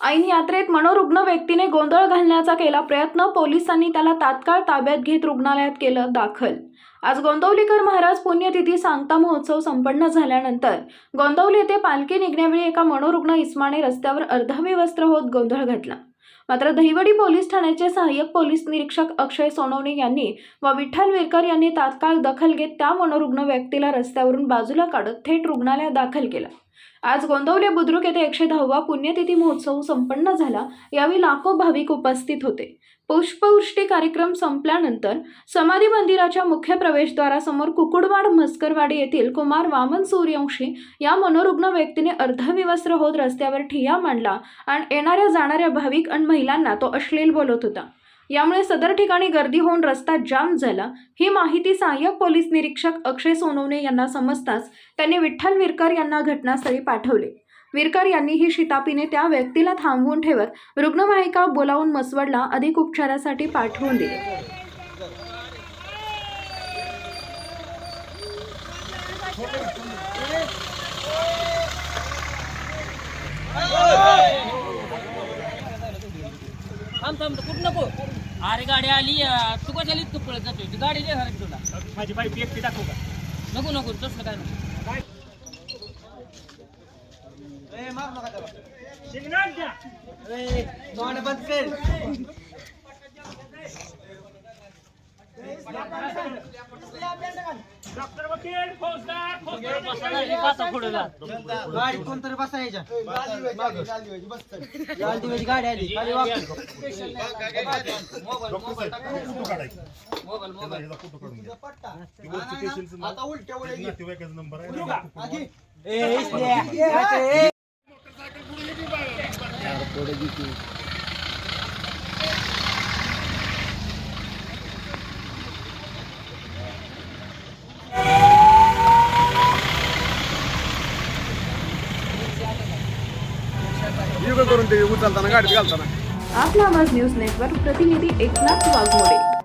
ऐन यात्रेत मनोरुग्ण व्यक्तीने गोंधळ घालण्याचा केला प्रयत्न पोलिसांनी त्याला तात्काळ ताब्यात घेत रुग्णालयात केलं दाखल. आज गोंदवलीकर महाराज पुण्यतिथी सांगता महोत्सव संपन्न झाल्यानंतर गोंदवली येथे पालखी निघण्यावेळी एका मनोरुग्ण इस्माने रस्त्यावर अर्धविवस्त्र होत गोंधळ घातला. मात्र दहिवडी पोलीस ठाण्याचे सहाय्यक पोलीस निरीक्षक अक्षय सोनवणे यांनी व विठ्ठल विरकर यांनी तात्काळ दखल घेत त्या मनोरुग्ण व्यक्तीला रस्त्यावरून बाजूला काढत थेट रुग्णालयात दाखल केलं. आज गोंदवले बुद्रुक येथे एकशे दहावा पुण्यतिथी महोत्सव संपन्न झाला. यावेळी लाखो भाविक उपस्थित होते. पुष्पवृष्टी कार्यक्रम संपल्यानंतर समाधी मंदिराच्या मुख्य प्रवेशद्वारासमोर कुकुडवाड मस्करवाडी येथील कुमार वामन सूर्यवंशी या मनोरुग्ण व्यक्तीने अर्धविवस्त्र होत रस्त्यावर ठिया मांडला आणि येणाऱ्या जाणाऱ्या भाविक आणि महिलांना तो अश्लील बोलत होता. यामुळे सदर ठिकाणी गर्दी होऊन रस्ता जाम झाला. ही माहिती सहाय्यक पोलीस निरीक्षक अक्षय सोनवणे यांना समजताच त्यांनी विठ्ठल विरकर यांना घटनास्थळी पाठवले. विरकर यांनी ही शितापीने त्या व्यक्तीला थांबवून ठेवत रुग्णवाहिका बोलावून मसवडला अधिक उपचारासाठी पाठवून दिले. थांब थांब कुठं नको? अरे गाडी आली तू कशाला इतकं पळत जातोय? ती गाडी दे सारखी तुला माझी बाईक एकटी दाखवू का? नको नको तसलं काय नको सिग्नल द्या. डॉक्टर वकील फौजदार गाडी कोणतरी बसायच्या लाल गाडी आली खाली वाक. मोबाईल मोबाईल ए, करून ते उचलताना गाडीत घालताना. आपला आवाज न्यूज नेटवर्क प्रतिनिधी एकनाथ वाघमोडे.